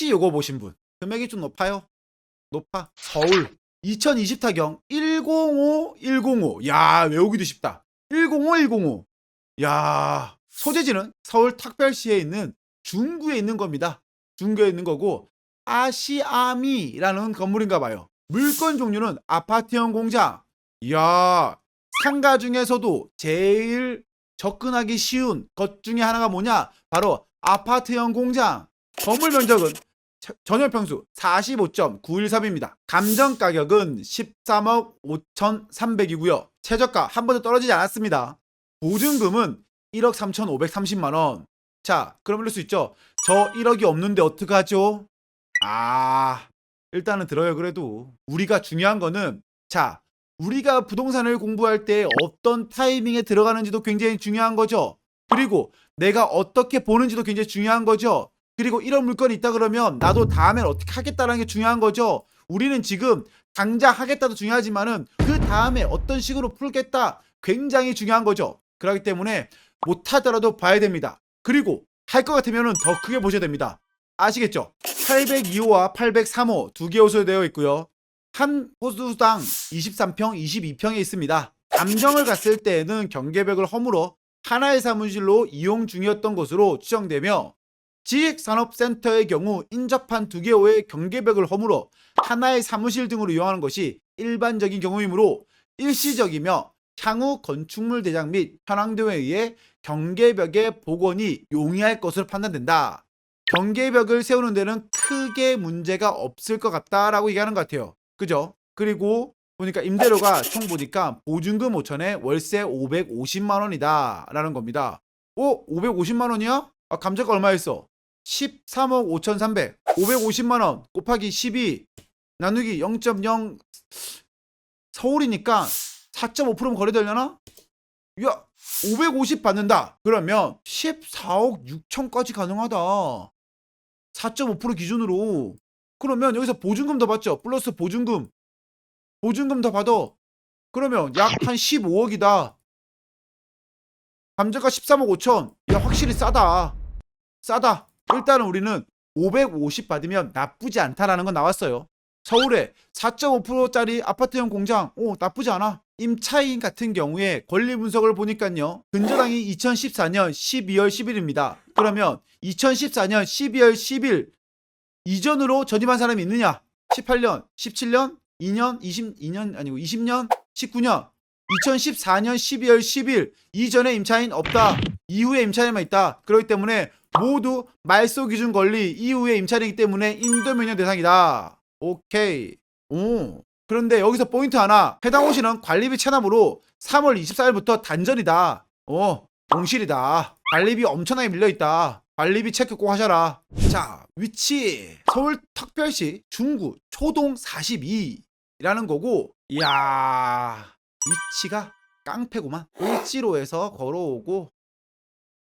혹시 요거 보신 분 금액이 좀 높아요? 높아. 서울 2020 타경 105 105. 야 외우기도 쉽다. 105 105. 야 소재지는 서울 특별시에 있는 중구에 있는 겁니다. 중구에 있는 거고 아시아미라는 건물인가 봐요. 물건 종류는 아파트형 공장. 이야 상가 중에서도 제일 접근하기 쉬운 것 중에 하나가 뭐냐? 바로 아파트형 공장. 건물 면적은 차- 전용 평수 45.913입니다. 감정 가격은 13억 5,300이고요. 최저가 한 번도 떨어지지 않았습니다. 보증금은 1억 3,530만 원. 자, 그럼 이럴 수 있죠. 저 1억이 없는데 어떡하죠? 아, 일단은 들어요 그래도. 우리가 중요한 거는 자, 우리가 부동산을 공부할 때 어떤 타이밍에 들어가는지도 굉장히 중요한 거죠. 그리고 내가 어떻게 보는지도 굉장히 중요한 거죠. 그리고 이런 물건이 있다 그러면 나도 다음엔 어떻게 하겠다라는 게 중요한 거죠. 우리는 지금 당장 하겠다도 중요하지만은 그 다음에 어떤 식으로 풀겠다 굉장히 중요한 거죠. 그렇기 때문에 못하더라도 봐야 됩니다. 그리고 할 것 같으면은 더 크게 보셔야 됩니다. 아시겠죠? 802호와 803호 두 개 호수로 되어 있고요. 한 호수당 23평, 22평에 있습니다. 감정을 갔을 때에는 경계벽을 허물어 하나의 사무실로 이용 중이었던 것으로 추정되며 지식산업센터의 경우 인접한 두 개호의 경계벽을 허물어 하나의 사무실 등으로 이용하는 것이 일반적인 경우이므로 일시적이며 향후 건축물 대장 및 현황 등에 의해 경계벽의 복원이 용이할 것으로 판단된다. 경계벽을 세우는 데는 크게 문제가 없을 것 같다라고 얘기하는 것 같아요. 그죠? 그리고 보니까 임대료가 총 보니까 보증금 5천에 월세 550만 원이다라는 겁니다. 오, 550만 원이야? 아, 감정가 얼마였어? 13억 5,300. 550만 원 곱하기 12 나누기 0.0 서울이니까 4.5%면 거래되려나? 야, 550 받는다. 그러면 14억 6천까지 가능하다. 4.5% 기준으로. 그러면 여기서 보증금 더 받죠. 플러스 보증금. 보증금 더 받아. 그러면 약 한 15억이다. 감정가 13억 5천. 야, 확실히 싸다. 싸다. 일단은 우리는 550 받으면 나쁘지 않다라는 건 나왔어요. 서울에 4.5%짜리 아파트형 공장, 오, 나쁘지 않아. 임차인 같은 경우에 권리 분석을 보니까요. 근저당이 2014년 12월 10일입니다. 그러면 2014년 12월 10일 이전으로 전입한 사람이 있느냐? 18년, 17년, 2년, 22년 아니고 20년, 19년, 2014년 12월 10일 이전에 임차인 없다. 이후에 임차인만 있다. 그렇기 때문에 모두 말소 기준 권리 이후에 임차인이기 때문에 인도면허 대상이다. 오케이. 오. 그런데 여기서 포인트 하나. 해당 호시는 관리비 체납으로 3월 24일부터 단절이다. 어, 공실이다. 관리비 엄청나게 밀려있다. 관리비 체크 꼭 하셔라. 자, 위치. 서울 특별시 중구 초동 42라는 거고, 이야, 위치가 깡패구만. 을지로에서 걸어오고,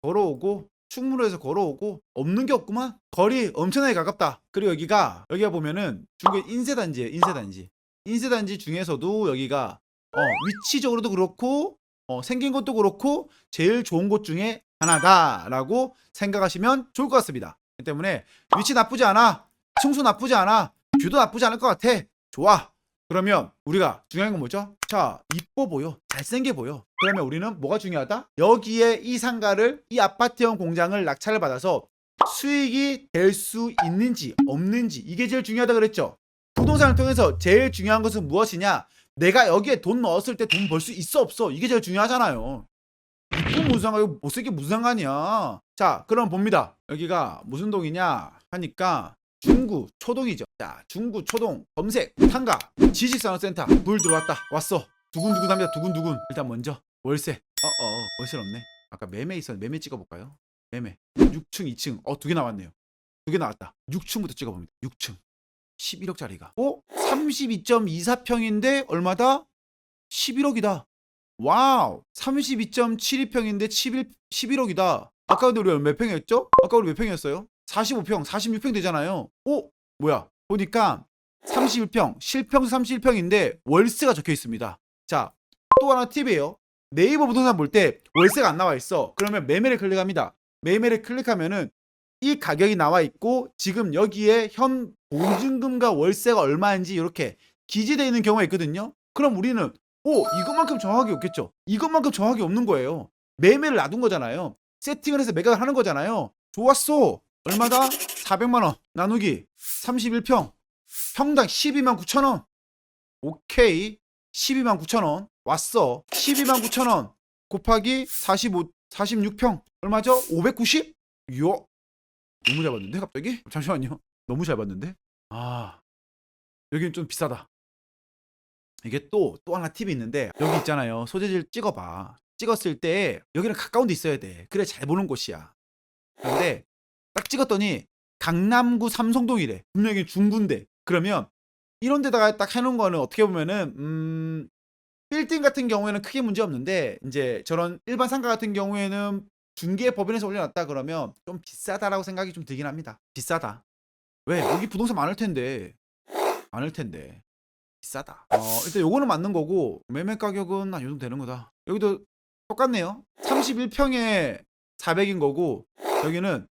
걸어오고, 충무로에서 걸어오고 없는 게 없구만. 거리 엄청나게 가깝다. 그리고 여기가 여기가 보면은 중국의 인쇄단지예요 인쇄단지. 인쇄단지 중에서도 여기가 어, 위치적으로도 그렇고 어, 생긴 것도 그렇고 제일 좋은 곳 중에 하나다라고 생각하시면 좋을 것 같습니다. 때문에 위치 나쁘지 않아 층수 나쁘지 않아 뷰도 나쁘지 않을 것 같아. 좋아 그러면 우리가 중요한 건 뭐죠? 자, 이뻐 보여. 잘생겨 보여. 그러면 우리는 뭐가 중요하다? 여기에 이 상가를, 이 아파트형 공장을 낙찰을 받아서 수익이 될 수 있는지 없는지 이게 제일 중요하다 그랬죠. 부동산을 통해서 제일 중요한 것은 무엇이냐? 내가 여기에 돈 넣었을 때 돈 벌 수 있어 없어? 이게 제일 중요하잖아요. 이쁜 무슨 상관이고 못생긴 무슨 상관이야. 자, 그럼 봅니다. 여기가 무슨 동이냐 하니까 중구 초동이죠. 자, 중구 초동 검색 상가 지식산업센터 물 들어왔다. 왔어. 두근두근합니다. 두근두근. 일단 먼저 월세. 어어 월세 없네. 아까 매매 있었 매매 찍어볼까요? 매매 6층 2층 어 두 개 나왔네요. 두 개 나왔다. 6층부터 찍어봅니다. 6층 11억짜리가. 어? 32.24평인데 얼마다? 11억이다. 와우. 32.72평인데 11, 11억이다. 아까 근데 우리 몇 평이었죠? 아까 우리 몇 평이었어요? 45평, 46평 되잖아요. 어? 뭐야? 보니까 31평, 실평수 31평인데 월세가 적혀 있습니다. 자, 또 하나 팁이에요. 네이버 부동산 볼 때 월세가 안 나와 있어. 그러면 매매를 클릭합니다. 매매를 클릭하면은 이 가격이 나와 있고 지금 여기에 현 보증금과 월세가 얼마인지 이렇게 기재되어 있는 경우가 있거든요. 그럼 우리는 오 이것만큼 정확하게 없겠죠. 이것만큼 정확하게 없는 거예요. 매매를 놔둔 거잖아요. 세팅을 해서 매각을 하는 거잖아요. 좋았어. 얼마다? 400만 원 나누기 31평 평당 12만 9천 원. 오케이 12만 9천 원 왔어. 12만 9천 원 곱하기 45 46평 얼마죠? 590? 요 너무 잘 봤는데 갑자기? 잠시만요. 너무 잘 봤는데? 아 여기는 좀 비싸다. 이게 또 또 하나 팁이 있는데 여기 있잖아요. 소재지를 찍어봐. 찍었을 때 여기는 가까운 데 있어야 돼. 그래 잘 보는 곳이야. 근데 딱 찍었더니 강남구 삼성동이래. 분명히 중구인데. 그러면 이런 데다가 딱 해놓은 거는 어떻게 보면은 음 빌딩 같은 경우에는 크게 문제 없는데 이제 저런 일반 상가 같은 경우에는 중개 법인에서 올려놨다 그러면 좀 비싸다라고 생각이 좀 들긴 합니다. 비싸다. 왜 여기 부동산 많을 텐데 많을 텐데 비싸다. 어 일단 요거는 맞는 거고 매매 가격은 한요 정도 되는 거다. 여기도 똑같네요. 31평에 400인 거고 여기는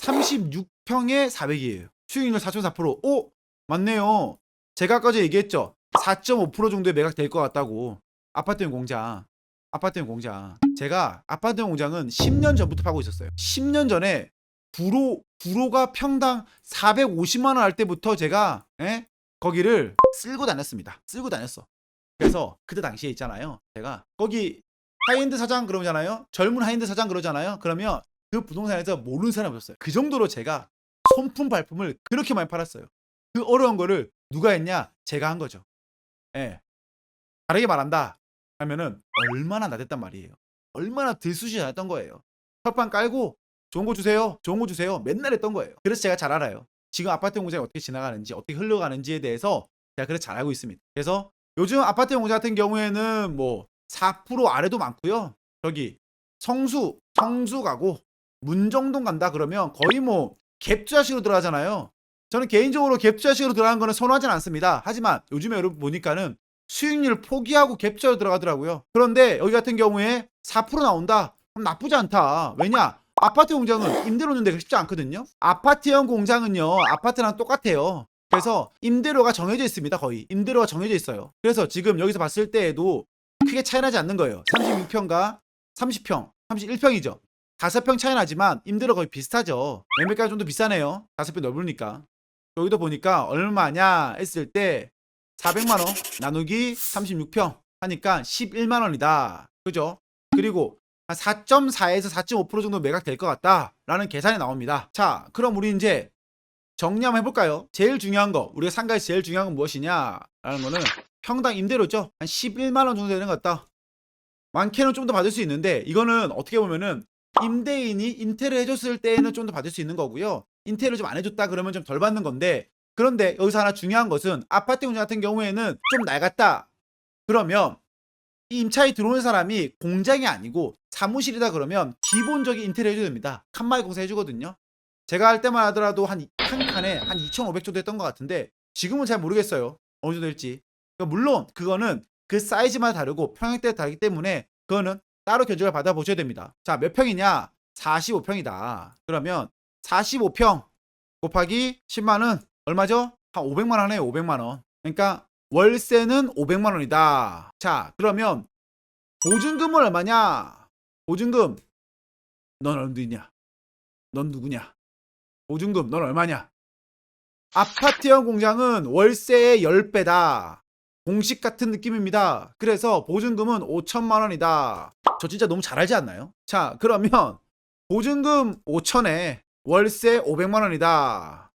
36평에 400이에요. 수익률 4.4%. 오 맞네요. 제가 아까 전에 얘기했죠. 4.5% 정도에 매각 될 것 같다고. 아파트용 공장. 아파트용 공장. 제가 아파트용 공장은 10년 전부터 파고 있었어요. 10년 전에 부로 부로가 평당 450만 원 할 때부터 제가 예? 거기를 쓸고 다녔습니다. 쓸고 다녔어. 그래서 그때 당시에 있잖아요. 제가 거기 하이엔드 사장 그러잖아요. 젊은 하이엔드 사장 그러잖아요. 그러면 그 부동산에서 모르는 사람이 없었어요. 그 정도로 제가 손품 발품을 그렇게 많이 팔았어요. 그 어려운 거를 누가 했냐? 제가 한 거죠. 예. 다르게 말한다 하면은 얼마나 나댔단 말이에요. 얼마나 들쑤시 잘했던 거예요. 첫판 깔고 좋은 거 주세요. 좋은 거 주세요. 맨날 했던 거예요. 그래서 제가 잘 알아요. 지금 아파트 공장이 어떻게 지나가는지 어떻게 흘러가는지에 대해서 제가 그래서 잘 알고 있습니다. 그래서 요즘 아파트 공장 같은 경우에는 뭐 4% 아래도 많고요. 저기 성수, 성수 가고 문정동 간다 그러면 거의 뭐 갭투자식으로 들어가잖아요. 저는 개인적으로 갭투자식으로 들어가는 거는 선호하진 않습니다. 하지만 요즘에 여러분 보니까는 수익률 포기하고 갭투자로 들어가더라고요. 그런데 여기 같은 경우에 4% 나온다? 그럼 나쁘지 않다. 왜냐? 아파트 공장은 임대료 넣는 데가 쉽지 않거든요. 아파트형 공장은요, 아파트랑 똑같아요. 그래서 임대료가 정해져 있습니다, 거의. 임대료가 정해져 있어요. 그래서 지금 여기서 봤을 때에도 크게 차이 나지 않는 거예요. 36평과 30평, 31평이죠. 5평 차이 나지만 임대료 거의 비슷하죠. 매매가 좀더 비싸네요. 5평 넓으니까. 여기도 보니까 얼마냐 했을 때 400만 원 나누기 36평 하니까 11만 원이다. 그죠? 그리고 한 4.4에서 4.5% 정도 매각될 것 같다라는 계산이 나옵니다. 자, 그럼 우리 이제 정리 한번 해볼까요? 제일 중요한 거, 우리가 상가에서 제일 중요한 건 무엇이냐라는 거는 평당 임대료죠. 한 11만 원 정도 되는 것 같다. 많게는 좀 더 받을 수 있는데 이거는 어떻게 보면은 임대인이 인테를 해줬을 때에는 좀 더 받을 수 있는 거고요. 인테를 좀 안 해줬다 그러면 좀 덜 받는 건데 그런데 여기서 하나 중요한 것은 아파트 공장 같은 경우에는 좀 낡았다. 그러면 이 임차에 들어오는 사람이 공장이 아니고 사무실이다 그러면 기본적인 인테리어 해줘야 됩니다. 칸마이 공사 해주거든요. 제가 할 때만 하더라도 한, 한 칸에 한 2,500 정도 했던 것 같은데 지금은 잘 모르겠어요. 어느 정도 될지. 그러니까 물론 그거는 그 사이즈마다 다르고 평형대가 다르기 때문에 그거는 따로 견적을 받아보셔야 됩니다. 자, 몇 평이냐? 45평이다. 그러면 45평 곱하기 10만원 얼마죠? 한 500만 원 하네요. 500만 원. 그러니까 월세는 500만 원이다. 자, 그러면 보증금은 얼마냐? 보증금 넌 어디냐? 넌 누구냐? 보증금 넌 얼마냐? 아파트형 공장은 월세의 10배다. 공식 같은 느낌입니다. 그래서 보증금은 5천만 원이다. 저 진짜 너무 잘 알지 않나요? 자, 그러면 보증금 5천에 월세 500만 원이다.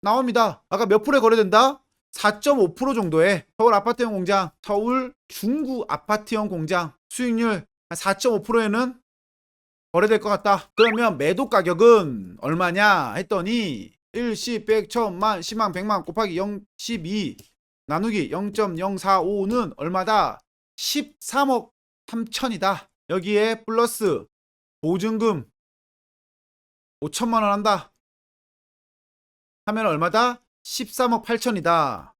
나옵니다. 아까 몇 프로에 거래된다? 4.5% 정도의 서울 아파트형 공장, 서울 중구 아파트형 공장 수익률 한 4.5%에는 거래될 것 같다. 그러면 매도 가격은 얼마냐 했더니 1, 10, 100, 1000만, 10만, 100만 곱하기 0, 12 나누기 0.045는 얼마다? 13억 3천이다. 여기에 플러스 보증금 5천만 원 한다. 하면 얼마다? 13억 8천이다.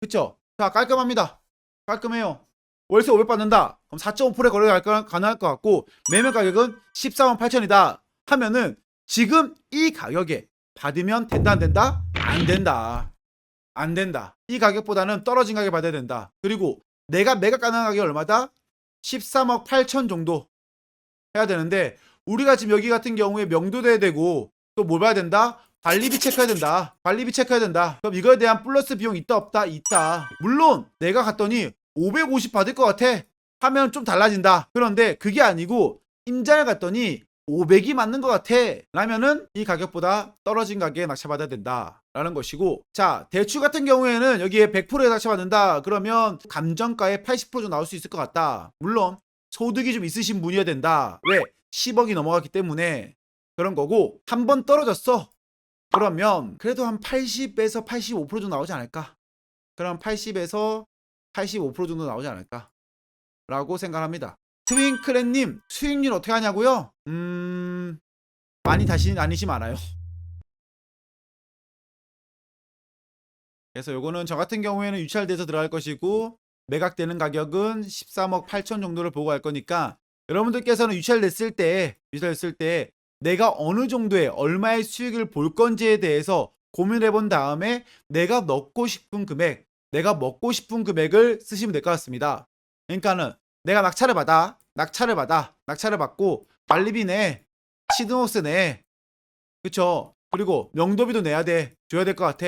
그쵸? 자, 깔끔합니다. 깔끔해요. 월세 500 받는다. 그럼 4.5%에 거래가 가능할 것 같고, 매매 가격은 13억 8천이다. 하면은 지금 이 가격에 받으면 된다 안 된다? 안 된다. 안 된다. 이 가격보다는 떨어진 가격에 받아야 된다. 그리고 내가 매각 가능한 가격이 얼마다? 13억 8천 정도 해야 되는데 우리가 지금 여기 같은 경우에 명도돼야 되고 또 뭘 봐야 된다? 관리비 체크해야 된다. 관리비 체크해야 된다. 그럼 이거에 대한 플러스 비용 있다 없다? 있다. 물론 내가 갔더니 550 받을 것 같아. 하면 좀 달라진다. 그런데 그게 아니고 임장을 갔더니 500이 맞는 것 같아. 라면은 이 가격보다 떨어진 가격에 낙찰받아야 된다. 라는 것이고 자 대출 같은 경우에는 여기에 100%에 낙찰받는다. 그러면 감정가의 80% 정도 나올 수 있을 것 같다. 물론 소득이 좀 있으신 분이어야 된다. 왜? 10억이 넘어갔기 때문에 그런 거고 한 번 떨어졌어. 그러면 그래도 한 80에서 85% 정도 나오지 않을까? 그럼 80에서 85% 정도 나오지 않을까? 라고 생각합니다. 트윙클랜님 수익률 어떻게 하냐고요? 음 많이 다시 아니시 많아요. 그래서 요거는 저 같은 경우에는 유찰돼서 들어갈 것이고 매각되는 가격은 13억 8천 정도를 보고 할 거니까 여러분들께서는 유찰됐을 때 유찰됐을 때 내가 어느 정도의 얼마의 수익을 볼 건지에 대해서 고민해 본 다음에 내가 넣고 싶은 금액, 내가 먹고 싶은 금액을 쓰시면 될 것 같습니다. 그러니까는 내가 낙찰을 받아, 낙찰을 받아, 낙찰을 받고 관리비 내, 시드노스 내, 그쵸? 그리고 명도비도 내야 돼, 줘야 될 것 같아.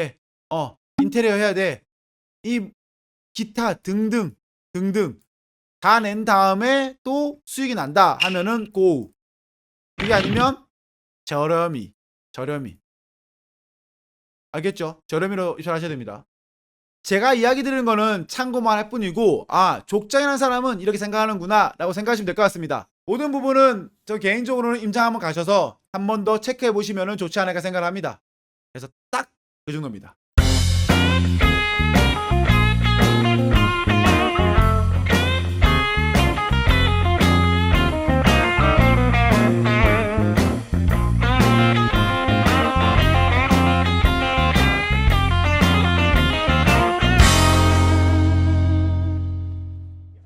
어, 인테리어 해야 돼. 이 기타 등등 등등 다 낸 다음에 또 수익이 난다 하면은 고. 그게 아니면 저렴이, 저렴이. 알겠죠? 저렴이로 입찰하셔야 됩니다. 제가 이야기 드리는 거는 참고만 할 뿐이고 아 족장이라는 사람은 이렇게 생각하는구나 라고 생각하시면 될 것 같습니다 모든 부분은 저 개인적으로는 임장 한번 가셔서 한 번 더 체크해 보시면 좋지 않을까 생각합니다 그래서 딱 그 정도입니다